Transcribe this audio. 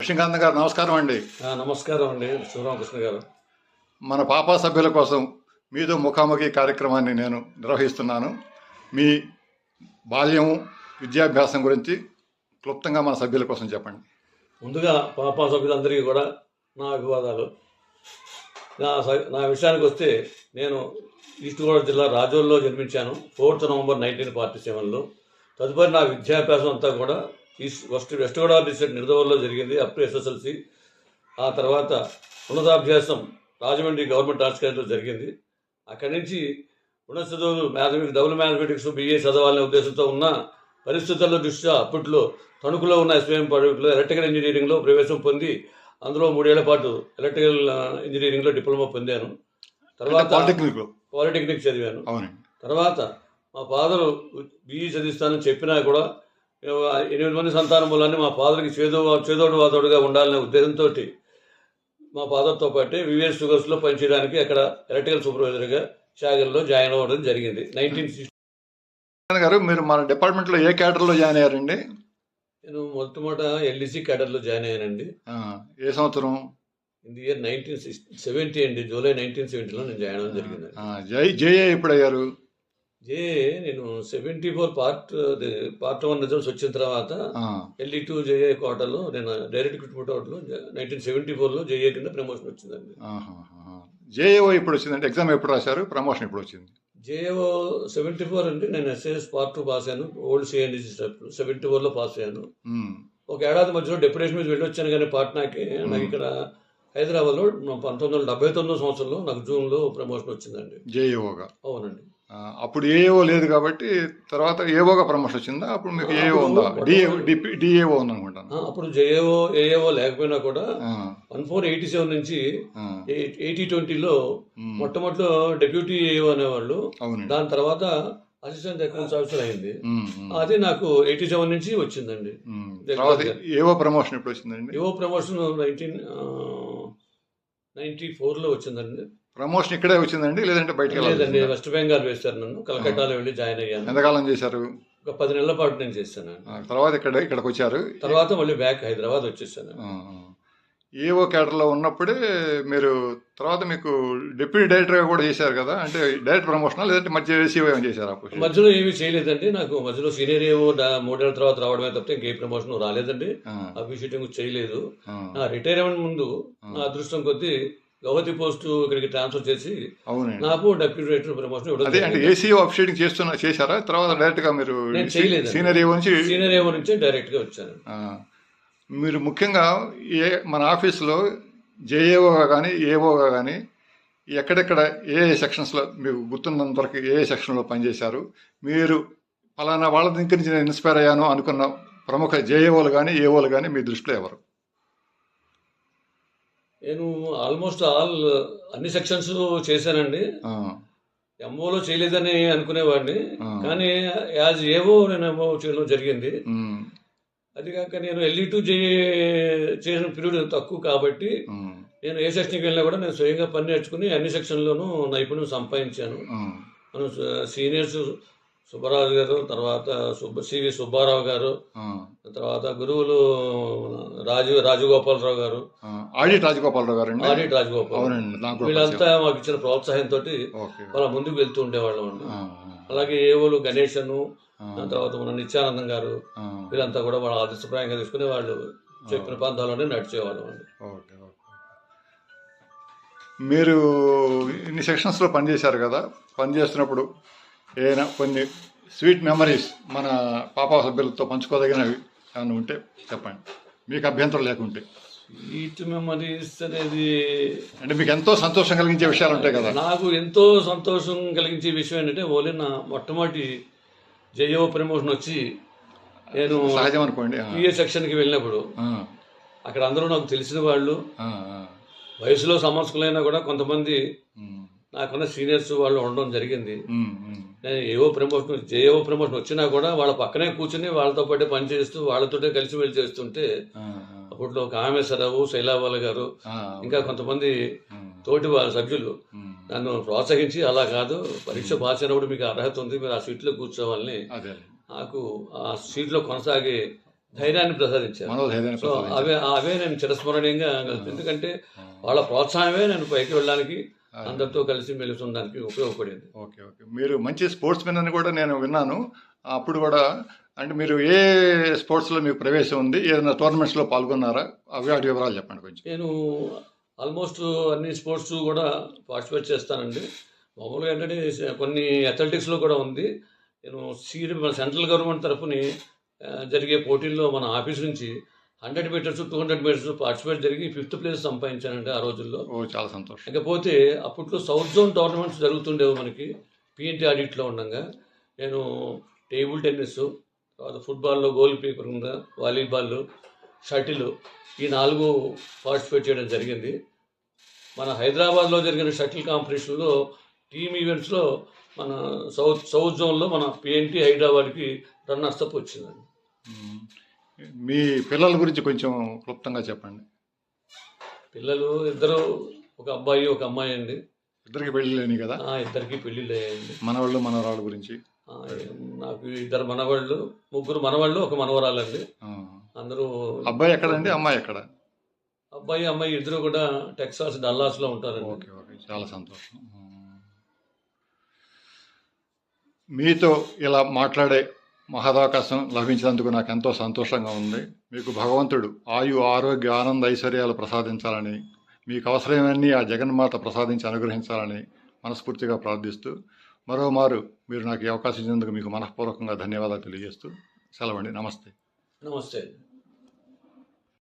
కృష్ణకాంత్ గారు నమస్కారం అండి. నమస్కారం అండి. శివరామకృష్ణ గారు. మన పాపా సభ్యుల కోసం మీతో ముఖాముఖి కార్యక్రమాన్ని నేను నిర్వహిస్తున్నాను. మీ బాల్యం విద్యాభ్యాసం గురించి క్లుప్తంగా మన సభ్యుల కోసం చెప్పండి. ముందుగా పాపా సభ్యులందరికీ కూడా నా అభివాదాలు. నా నా విషయానికి వస్తే నేను ఈస్ట్ గోదావరి జిల్లా రాజోల్లో జన్మించాను. ఫోర్త్ నవంబర్ నైన్టీన్ ఫార్టీ సెవెన్లో. తదుపరి నా విద్యాభ్యాసం అంతా కూడా east west west Godavari district నిర్దవల్లో జరిగింది అప్ టు ఎస్ఎస్ఎల్సి. ఆ తర్వాత ఉన్నతాభ్యాసం రాజమండ్రి గవర్నమెంట్ ఆర్ట్స్ కాలేజ్లో జరిగింది. అక్కడి నుంచి ఉన్నత చదువులు మ్యాథమెటిక్స్ డబుల్ మ్యాథమెటిక్స్ బీఏ చదవాలనే ఉద్దేశంతో ఉన్న పరిస్థితుల దృష్ట్యా అప్పట్లో తణుకులో ఉన్న ఎస్వీఎం ప్రాజెక్టులో ఎలక్ట్రికల్ ఇంజనీరింగ్లో ప్రవేశం పొంది అందులో మూడేళ్ళ పాటు ఎలక్ట్రికల్ ఇంజనీరింగ్లో డిప్లొమా పొందాను. తర్వాత పాలిటెక్నిక్ పాలిటెక్నిక్ చదివాను. తర్వాత మా ఫాదరు బీఈ చదివిస్తానని చెప్పినా కూడా ఎనిమిది మంది సంతానం వల్లనే మా ఫాదర్కి చేదో చేదోడు వాదోడుగా ఉండాలనే ఉద్దేశంతో మా ఫాదర్తో పాటే వివిఎస్ షుగర్స్లో పనిచేయడానికి అక్కడ ఎలక్ట్రికల్ సూపర్వైజర్గా షాగల్లో జాయిన్ అవ్వడం జరిగింది. నైన్టీన్ సిక్స్టీ గారు మీరు మన డిపార్ట్మెంట్లో ఏ క్యాడర్లో జాయిన్ అయ్యారండి? నేను మొట్టమొదట ఎల్డీసీ క్యాడర్లో జాయిన్ అయ్యానండి. ఏ సంవత్సరం? ఇన్ ఇయర్ నైన్టీన్ సెవెంటీ అండి. జూలై నైన్టీన్ సెవెంటీలో నేను జాయిన్ అవ్వడం జరిగింది జై జేఏ ఎప్పుడు అయ్యారు జే నేను seventy four part part one results వచ్చిన తర్వాత ఎల్ఈ టూ జేఏ కోటలో నేను డైరెక్ట్ రిక్రూట్మెంట్ అవుట్లో నైన్టీన్ సెవెంటీ ఫోర్లో జేఏ కింద ప్రమోషన్ వచ్చిందండి. జేఏఓ ఎప్పుడు వచ్చిందంటే ఎగ్జామ్ ఎప్పుడు రాశారు? ప్రమోషన్ ఎప్పుడు వచ్చింది? జేఏఓ సెవెంటీ ఫోర్ అంటే నేను ఎస్ఏఎస్ పార్ట్ టూ పాస్ అయ్యాను. ఓల్డ్ సిఎన్డిసి సెవెంటీ ఫోర్లో పాస్ అయ్యాను. ఒక ఏడాది మధ్యలో డెప్యుటేషన్ మీద వెళ్ళొచ్చాను కానీ పాట్నాకి నాకు ఇక్కడ హైదరాబాద్లో పంతొమ్మిది వందల డెబ్బై తొమ్మిదో సంవత్సరంలో నాకు జూన్లో ప్రమోషన్ వచ్చిందండి. జేఏఓగా. అవునండి. అప్పుడు ఏఓ లేదు కాబట్టి తర్వాత ఏఓగా ప్రమోషన్ వచ్చిందా? అప్పుడు మీకు ఏఓ ఉందా? డిఏ డిఏఓ ఉంది అనుకుంటాను అప్పుడు జేఏఓ ఏఏఓ లేకపోయినా కూడా వన్ ఫోర్ ఎయిటీ సెవెన్ నుంచి ఎయిటీ ట్వంటీలో ఉమ్, మొట్టమొదటిలో డెప్యూటీ ఏఓ అనేవాళ్ళు. దాని తర్వాత అసిస్టెంట్ అకౌంట్స్ ఆఫీసర్ అయింది. అది నాకు ఎయిటీ సెవెన్ నుంచి వచ్చిందండి. ఏఓ ప్రమోషన్ ఎప్పుడు వచ్చిందండి? ఏవో ప్రమోషన్ నైన్టీన్ నైన్టీ ఫోర్లో వచ్చిందండి. ప్రమోషన్ ఇక్కడే వచ్చిందండి లేదంటే బయటకు లేదండి వెస్ట్ బెంగాల్ వేశారు నన్ను. కలకట్టాలో వెళ్ళి జాయిన్ అయ్యాను. ఎంతకాలం చేశారు? ఒక పది నెలల పాటు నేను చేశాను. తర్వాత ఇక్కడ ఇక్కడికి వచ్చారు. తర్వాత మళ్ళీ బ్యాక్ హైదరాబాద్ వచ్చేసాను. ఏఓ క్యాడర్లో ఉన్నప్పుడే మీరు తర్వాత మీకు డిప్యూటీ డైరెక్టర్గా కూడా చేశారు కదా అంటే డైరెక్ట్ ప్రమోషన్ లేదంటే మధ్య ఏమైనా చేశారు పొజిషన్ మధ్యలో ఏమీ చేయలేదండి నాకు మధ్యలో సీనియర్ ఏవో మూడేళ్ళ తర్వాత రావడమే తప్పితే ఇంకే ప్రమోషన్ రాలేదండి. అఫీషియేటింగ్ చేయలేదు. రిటైర్మెంట్ ముందు నా అదృష్టం కొద్దీ గౌహతి పోస్ట్ ఇక్కడికి ట్రాన్స్ఫర్ చేసి అవునండి. నాకు డెప్యూటీ డైరెక్టర్ ప్రమోషన్ ఇవ్వడం అదే అంటే ఏసీఓ అఫిషియేటింగ్ చేస్తున్న చేశారా? తర్వాత డైరెక్ట్గా మీరు. సీనియర్ ఏఓ నుంచి సీనియర్ ఏవో నుంచే డైరెక్ట్గా వచ్చాను మీరు ముఖ్యంగా ఏ మన ఆఫీస్లో జేఏఓగా కానీ ఏఓగా కానీ ఎక్కడెక్కడ ఏ సెక్షన్స్లో మీకు గుర్తున్నంత వరకు ఏ ఏ సెక్షన్లో పనిచేశారు? మీరు ఫలానా వాళ్ళ దగ్గర నుంచి నేను ఇన్స్పైర్ అయ్యాను అనుకున్న ప్రముఖ జేఏఓలు కానీ ఏఓలు కానీ మీ దృష్టిలో ఎవరు? నేను ఆల్మోస్ట్ ఆల్ అన్ని సెక్షన్స్ చేశానండి. ఎంఓలో చేయలేదని అనుకునేవాడిని. కానీ యాజ్ ఏవో నేను ఎంఓ చేయడం జరిగింది. అది కాక నేను ఎల్ఈ టూ చేసిన పీరియడ్ తక్కువ కాబట్టి నేను ఏ సెక్షన్కి వెళ్ళినా కూడా నేను స్వయంగా పని నేర్చుకుని అన్ని సెక్షన్లోనూ నైపుణ్యం సంపాదించాను. మనం సీనియర్స్ సుబ్బరాజు గారు తర్వాత సుబ్బ సివి సుబ్బారావు గారు తర్వాత గురువులు రాజు రాజగోపాలరావు గారు. ఆడిట్ రాజగోపాలరావు గారండి? ఆడిట్ రాజగోపాల్ వీళ్ళంతా మాకు ఇచ్చిన ప్రోత్సాహంతో వాళ్ళ ముందుకు వెళ్తూ ఉండేవాళ్ళం అండి. అలాగే ఏవోలు గణేశను తర్వాత మన నిత్యానందం గారు వీళ్ళంతా కూడా వాళ్ళ ఆదర్శప్రాయంగా తీసుకుని వాళ్ళు చెప్పిన పంతాల్లోనే నడిచేవాళ్ళం అండి. మీరు ఇన్ని సెక్షన్స్లో పనిచేశారు కదా? పనిచేస్తున్నప్పుడు ఏదైనా కొన్ని స్వీట్ మెమరీస్ మన పాపా సభ్యులతో పంచుకోదగినవి ఏమైనా ఉంటే చెప్పండి. మీకు అభ్యంతరం లేకుంటే. ఈట్ మెమరీస్ అనేది అంటే మీకు ఎంతో సంతోషం కలిగించే విషయాలు ఉంటాయి కదా. నాకు ఎంతో సంతోషం కలిగించే విషయం ఏంటంటే ఓన్లీ నా మొట్టమొదటి జయో ప్రమోషన్ వచ్చి నేను సహజం అనుకోండి. పిఏ సెక్షన్కి వెళ్ళినప్పుడు అక్కడ అందరూ నాకు తెలిసిన వాళ్ళు. వయసులో సమస్యలైనా కూడా కొంతమంది నాకన్నా సీనియర్స్ వాళ్ళు ఉండడం జరిగింది. నేను ఏవో ప్రమోషన్ జేఓ ప్రమోషన్ వచ్చినా కూడా వాళ్ళ పక్కనే కూర్చుని వాళ్ళతో పాటే పని చేస్తూ వాళ్ళతోటే కలిసి వెళ్ళి చేస్తుంటే అప్పట్లో కామేశ్వరరావు శైలాబాల గారు ఇంకా కొంతమంది తోటి వాళ్ళ సభ్యులు. నన్ను ప్రోత్సహించి అలా కాదు పరీక్ష పాస్ అయినప్పుడు మీకు అర్హత ఉంది మీరు ఆ సీట్లో కూర్చోవాలని నాకు ఆ సీట్లో కొనసాగే ధైర్యాన్ని ప్రసాదించారు. సో. అవే అవే నేను చిరస్మరణీయంగా ఎందుకంటే వాళ్ళ ప్రోత్సాహమే నేను పైకి వెళ్ళడానికి అందరితో కలిసి మెలిసి ఉండడానికి ఉపయోగపడింది. Okay okay. మీరు మంచి స్పోర్ట్స్ మెన్ అని కూడా నేను విన్నాను. అప్పుడు కూడా అంటే మీరు ఏ స్పోర్ట్స్లో మీకు ప్రవేశం ఉంది? ఏదైనా టోర్నమెంట్స్లో పాల్గొన్నారా? అవి వాటి వివరాలు చెప్పండి కొంచెం. నేను ఆల్మోస్ట్ అన్ని స్పోర్ట్స్ కూడా పార్టిసిపేట్ చేస్తానండి. మామూలుగా ఏంటంటే కొన్ని అథ్లెటిక్స్లో కూడా ఉంది. నేను సీడ్ మన సెంట్రల్ గవర్నమెంట్ తరఫుని జరిగే పోటీల్లో మన ఆఫీస్ నుంచి hundred metres two hundred metres participate జరిగి ఫిఫ్త్ ప్లేస్ సంపాదించానండి ఆ రోజుల్లో. చాలా సంతోషం. ఇకపోతే అప్పట్లో సౌత్ జోన్ టోర్నమెంట్స్ జరుగుతుండేవి మనకి. పిఎన్టీ ఆడిట్లో ఉండగా. నేను టేబుల్ టెన్నిస్ తర్వాత ఫుట్బాల్లో గోల్ కీపర్ ఉందా వాలీబాల్ షటిల్ ఈ నాలుగు పార్టిసిపేట్ చేయడం జరిగింది. మన హైదరాబాద్లో జరిగిన షటిల్ కాంపిటీషన్లో టీమ్ ఈవెంట్స్లో మన సౌత్ సౌత్ జోన్లో మన పిఎన్టీ హైదరాబాద్కి రన్నర్స్ అప్ వచ్చిందండి. మీ పిల్లల గురించి కొంచెం క్లుప్తంగా చెప్పండి. పిల్లలు ఇద్దరు ఒక అబ్బాయి ఒక అమ్మాయి అండి. ఇద్దరికి పెళ్ళి లేని కదా? ఆ, ఇద్దరికి పెళ్ళిళ్ళు అయ్యాయండి. మనవాళ్ళు మనవరాళ్ళ గురించి? ఆ, నాకు ఇద్దరు మనవాళ్ళు ముగ్గురు మనవాళ్ళు ఒక మనవరాలండి. ఆ. అందరూ అబ్బాయి ఎక్కడండి? అమ్మాయి ఎక్కడ? అబ్బాయి అమ్మాయి ఇద్దరు కూడా టెక్సాస్ డల్లాస్లో ఉంటారండి. Okay okay. చాలా సంతోషం. ఆ. మీతో ఇలా మాట్లాడే మహదావకాశం లభించినందుకు నాకు ఎంతో సంతోషంగా ఉంది. మీకు భగవంతుడు ఆయు ఆరోగ్య ఆనంద ఐశ్వర్యాలు ప్రసాదించాలని మీకు అవసరమన్నీ ఆ జగన్మాత ప్రసాదించి అనుగ్రహించాలని మనస్ఫూర్తిగా ప్రార్థిస్తూ మరోమారు మీరు నాకు ఈ అవకాశం ఇచ్చినందుకు మీకు మనఃపూర్వకంగా ధన్యవాదాలు తెలియజేస్తూ సెలవండి. నమస్తే. నమస్తే.